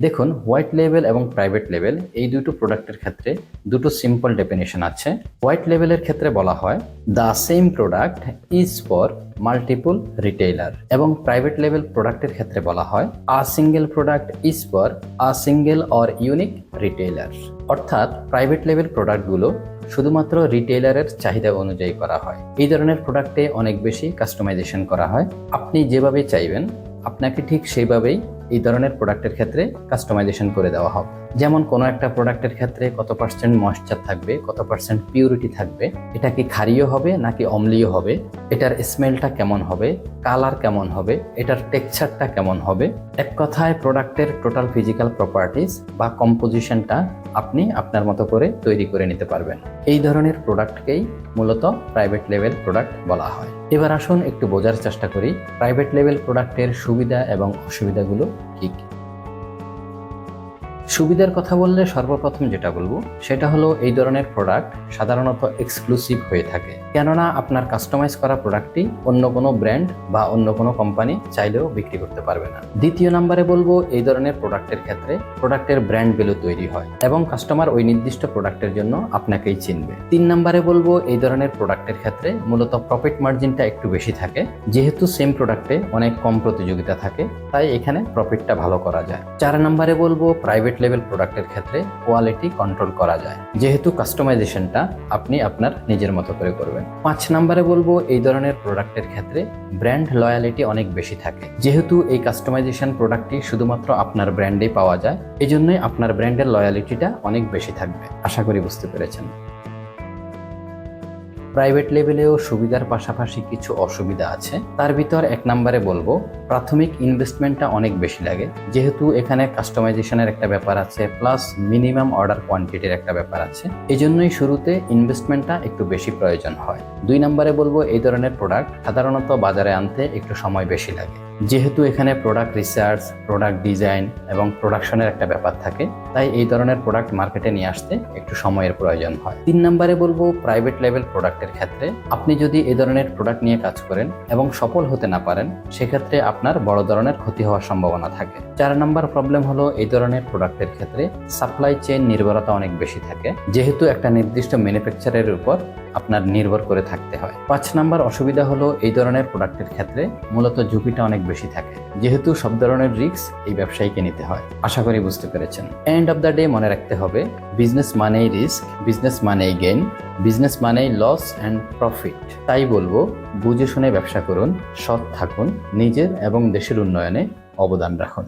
দেখুন হোয়াইট লেভেল এবং প্রাইভেট লেভেল এই দুটো প্রোডাক্টের ক্ষেত্রে দুটো সিম্পল ডেফিনেশন আছে। হোয়াইট লেভেলের ক্ষেত্রে বলা হয় the same product is for multiple retailer এবং প্রাইভেট লেভেল প্রোডাক্টের ক্ষেত্রে বলা হয় a single product is for a single or unique retailer অর্থাৎ প্রাইভেট লেভেল প্রোডাক্টগুলো শুধুমাত্র রিটেইলারের চাহিদা অনুযায়ী করা হয়। এই ধরনের প্রোডাক্টে অনেক বেশি কাস্টমাইজেশন করা হয়। আপনি যেভাবে চাইবেন, আপনাকে ঠিক সেইভাবেই এই ধরনের প্রোডাক্টের ক্ষেত্রে কাস্টমাইজেশন করে দেওয়া হবে। যেমন কোনো একটা প্রোডাক্টের ক্ষেত্রে কত পার্সেন্ট ময়েশ্চার থাকবে, কত পার্সেন্ট পিউরিটি থাকবে, এটা কি ক্ষারীয় হবে নাকি অম্লীয় হবে, এটার স্মেলটা কেমন হবে কালার কেমন হবে, এটার টেক্সচারটা কেমন হবে, এক কথায় প্রোডাক্টের টোটাল ফিজিক্যাল প্রপার্টিস বা কম্পোজিশনটা আপনি আপনার মতো করে তৈরি করে নিতে পারবেন। এই ধরনের প্রোডাক্টকেই মূলত প্রাইভেট লেভেল প্রোডাক্ট বলা হয়। এবার আসুন একটু বোঝার চেষ্টা করি প্রাইভেট লেভেল প্রোডাক্টের সুবিধা এবং অসুবিধাগুলো কি কি? সুবিধার কথা বললে সর্বপ্রথম যেটা বলব, সেটা হলো এই ধরনের প্রোডাক্ট সাধারণত এক্সক্লুসিভ হয়ে থাকে। কেননা আপনার কাস্টমাইজ করা প্রোডাক্টটি অন্য কোনো ব্র্যান্ড বা অন্য কোনো কোম্পানি চাইলেও বিক্রি করতে পারবে না। দ্বিতীয় নাম্বারে বলব, এই ধরনের প্রোডাক্টের ক্ষেত্রে প্রোডাক্টের ব্র্যান্ড ভ্যালু তৈরি হয় এবং কাস্টমার ওই নির্দিষ্ট প্রোডাক্টের জন্য আপনাকেই চিনবে। তিন নাম্বারে বলব, এই ধরনের প্রোডাক্টের ক্ষেত্রে মূলত প্রফিট মার্জিনটা একটু বেশি থাকে। যেহেতু সেম প্রোডাক্টে অনেক কম প্রতিযোগিতা থাকে, তাই এখানে প্রফিটটা ভালো করা যায়। চার নাম্বারে বলব প্রাইভেট লেভেল প্রোডাক্টের ক্ষেত্রে কোয়ালিটি কন্ট্রোল করা যায়। যেহেতু কাস্টমাইজেশনটা আপনি আপনার নিজের মতো করে করবেন। পাঁচ নাম্বারে বলব, এই ধরনের প্রোডাক্টের ক্ষেত্রে ব্র্যান্ড লয়ালিটি অনেক বেশি থাকে। যেহেতু এই কাস্টমাইজেশন প্রোডাক্টটি শুধুমাত্র আপনার ব্র্যান্ডে পাওয়া যায় এই জন্যই আপনার ব্র্যান্ডের লয়ালিটিটা অনেক বেশি থাকবে। আশা করি বুঝতে পেরেছেন। প্রাইভেট লেভেলেও সুবিধার পাশাপাশি কিছু অসুবিধা আছে। তার ভিতর এক নম্বরে বলব, প্রাথমিক ইনভেস্টমেন্টটা অনেক বেশি লাগে। যেহেতু এখানে কাস্টমাইজেশনের একটা ব্যাপার আছে প্লাস মিনিমাম অর্ডার কোয়ান্টিটির একটা ব্যাপার আছে। এই জন্যই শুরুতে ইনভেস্টমেন্টটা একটু বেশি প্রয়োজন হয়। দুই নম্বরে বলব, এই ধরনের প্রোডাক্ট সাধারণত বাজারে আনতে একটু সময় বেশি লাগে। যেহেতু এখানে প্রোডাক্ট রিসার্চ প্রোডাক্ট ডিজাইন এবং প্রোডাকশনের একটা ব্যাপার থাকে, তাই এই ধরনের প্রোডাক্ট মার্কেটে নিয়ে আসতে একটু সময়ের প্রয়োজন হয়। তিন নম্বরে বলব প্রাইভেট লেভেল প্রোডাক্টের ক্ষেত্রে আপনি যদি এই ধরনের প্রোডাক্ট নিয়ে কাজ করেন এবং সফল হতে না পারেন, সেক্ষেত্রে আপনার বড় ধরনের ক্ষতি হওয়ার সম্ভাবনা থাকে। চার নম্বর প্রবলেম হলো এই ধরনের প্রোডাক্টের ক্ষেত্রে সাপ্লাই চেইন নির্ভরতা অনেক বেশি থাকে। যেহেতু একটা নির্দিষ্ট ম্যানুফ্যাকচারের উপর আপনার নির্ভর করে থাকতে হয়। পাঁচ নাম্বার অসুবিধা হলো এই ধরনের প্রোডাক্টের ক্ষেত্রে মূলত ঝুঁকিটা অনেক বেশি থাকে। যেহেতু সব ধরনের রিস্ক এই ব্যবসায়ীকে নিতে হয়। আশা করি বুঝতে পেরেছেন। এন্ড অফ দ্য ডে মনে রাখতে হবে, বিজনেস মানেই রিস্ক, বিজনেস মানেই গেইন বিজনেস মানেই লস অ্যান্ড প্রফিট তাই বলব, বুঝে শুনে ব্যবসা করুন, সৎ থাকুন, নিজের এবং দেশের উন্নয়নে অবদান রাখুন।